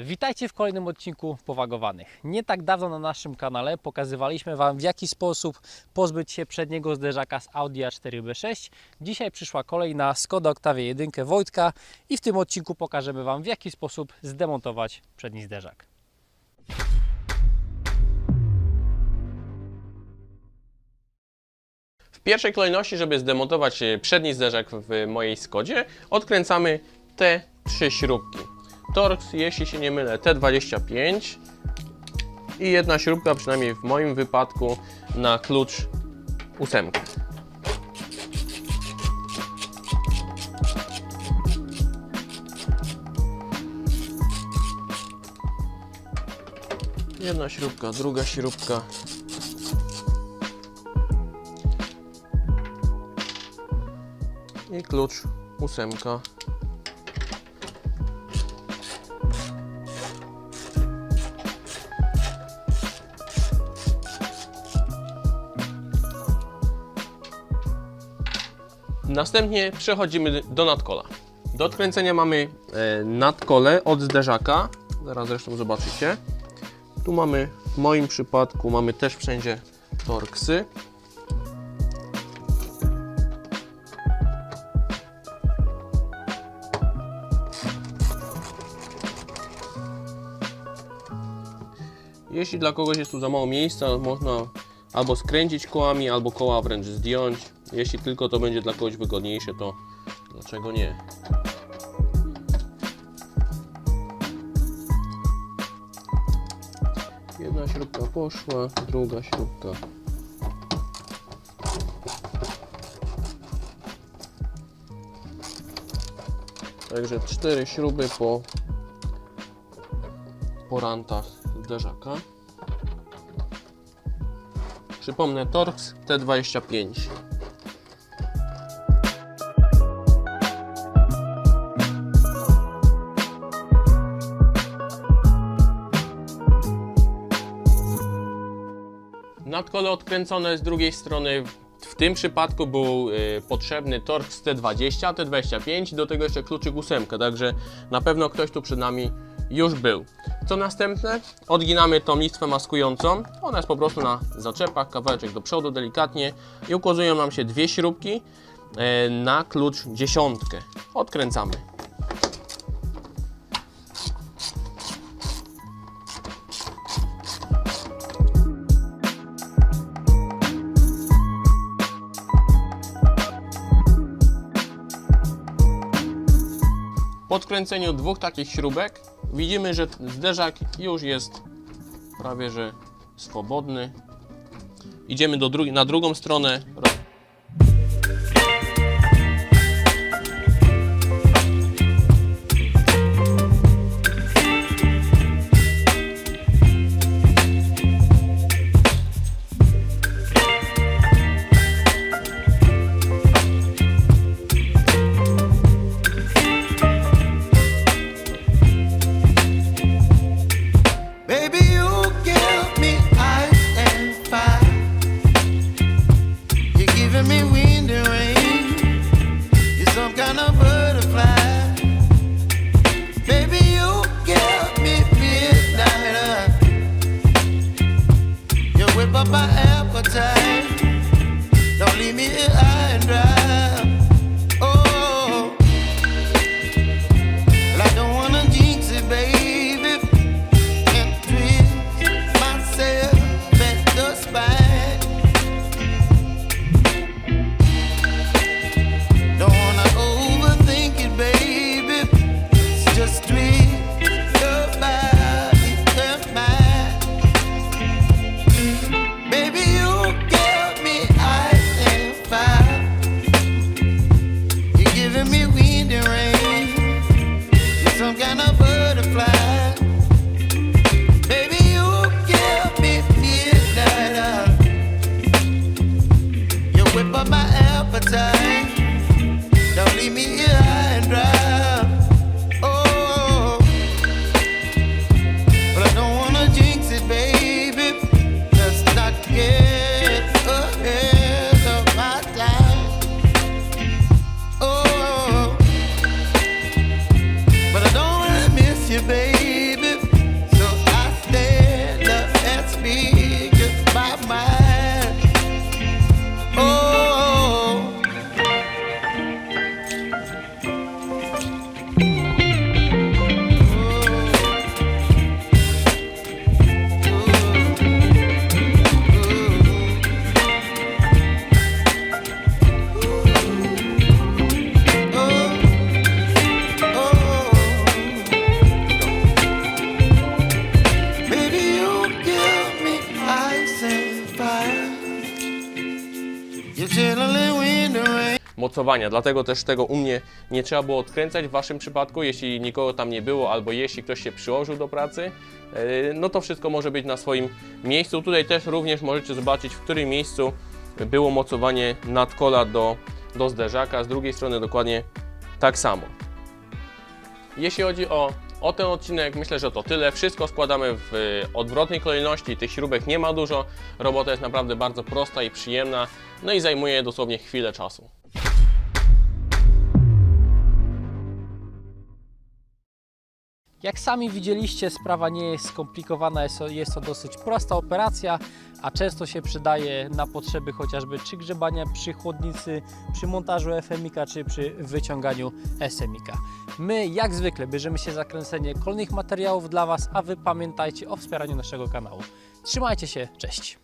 Witajcie w kolejnym odcinku Powagowanych. Nie tak dawno na naszym kanale pokazywaliśmy Wam w jaki sposób pozbyć się przedniego zderzaka z Audi A4B6. Dzisiaj przyszła kolej na Skoda Octavia 1 Wojtka i w tym odcinku pokażemy Wam w jaki sposób zdemontować przedni zderzak. W pierwszej kolejności, żeby zdemontować e, przedni zderzak w mojej Skodzie, odkręcamy te trzy śrubki. Torx, jeśli się nie mylę, T25 i jedna śrubka, przynajmniej w moim wypadku, na klucz ósemkę. Jedna śrubka, druga śrubka. I klucz ósemka. Następnie przechodzimy do nadkola. Do odkręcenia mamy e, nadkole od zderzaka. Zaraz zresztą zobaczycie. Tu mamy, w moim przypadku, mamy też wszędzie torksy. Jeśli dla kogoś jest tu za mało miejsca, można albo skręcić kołami, albo koła wręcz zdjąć. Jeśli tylko to będzie dla kogoś wygodniejsze, to dlaczego nie? Jedna śrubka poszła, druga śrubka. Także cztery śruby po porantach zderzaka. Przypomnę Torx T25. Nadkole odkręcone z drugiej strony. W tym przypadku był y, potrzebny Torx T20, T25, do tego jeszcze kluczyk ósemka, także na pewno ktoś tu przed nami już był. Co następne? Odginamy tą listwę maskującą. Ona jest po prostu na zaczepach, kawałeczek do przodu delikatnie i ukazują nam się dwie śrubki e, na klucz dziesiątkę. Odkręcamy. Po odkręceniu dwóch takich śrubek widzimy, że zderzak już jest prawie że swobodny. Idziemy do drugi, na drugą stronę. with you, baby. Mocowania, dlatego też tego u mnie nie trzeba było odkręcać w Waszym przypadku, jeśli nikogo tam nie było, albo jeśli ktoś się przyłożył do pracy, yy, no to wszystko może być na swoim miejscu. Tutaj też również możecie zobaczyć, w którym miejscu było mocowanie nadkola do, do zderzaka, z drugiej strony dokładnie tak samo. Jeśli chodzi o, o ten odcinek, myślę, że to tyle. Wszystko składamy w y, odwrotnej kolejności. Tych śrubek nie ma dużo. Robota jest naprawdę bardzo prosta i przyjemna. No i zajmuje dosłownie chwilę czasu. Jak sami widzieliście, sprawa nie jest skomplikowana, jest to, jest to dosyć prosta operacja, a często się przydaje na potrzeby chociażby czy grzebania przy chłodnicy, przy montażu FMika czy przy wyciąganiu SMika. My jak zwykle bierzemy się za kręcenie kolejnych materiałów dla Was, a Wy pamiętajcie o wspieraniu naszego kanału. Trzymajcie się, cześć!